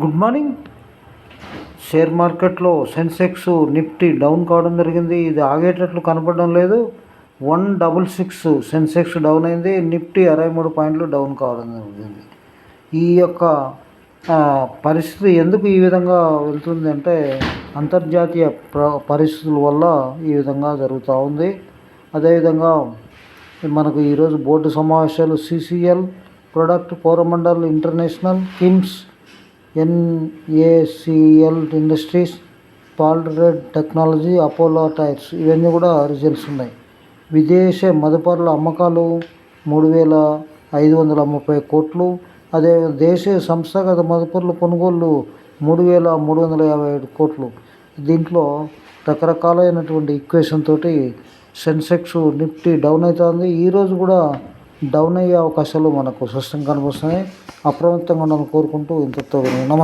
Good morning. Share మార్కెట్లో Sensex Nifty down కావడం జరిగింది. ఇది ఆగేటట్లు కనపడడం లేదు. One double six Sensex down అయింది. నిఫ్టీ అరవై మూడు పాయింట్లు డౌన్ కావడం జరిగింది. ఈ యొక్క పరిస్థితి ఎందుకు ఈ విధంగా వెళ్తుంది అంటే అంతర్జాతీయ ప్ర పరిస్థితుల వల్ల ఈ విధంగా జరుగుతూ ఉంది. అదేవిధంగా మనకు ఈరోజు బోర్డు సమావేశాలు CCL product Coromandel International KIMS NACL Industries Palred technology Apollo tyres ఇవన్నీ కూడా రిజల్ట్స్ ఉన్నాయి. విదేశ మదుపరుల అమ్మకాలు మూడు వేల ఐదు వందల ముప్పై కోట్లు. అదే దేశీయ సంస్థాగత మదుపరుల కొనుగోళ్ళు మూడు వేల మూడు వందల యాభై ఏడు కోట్లు. దీంట్లో రకరకాలైనటువంటి ఈక్వేషన్ తోటి సెన్సెక్స్ నిఫ్టీ డౌన్ అవుతుంది. ఈరోజు కూడా డౌన్ అయ్యే అవకాశాలు మనకు స్పష్టంగా కనిపిస్తున్నాయి అప్రమత్తంగా ఉండాలని కోరుకుంటూ ఇంతటితో నమస్తే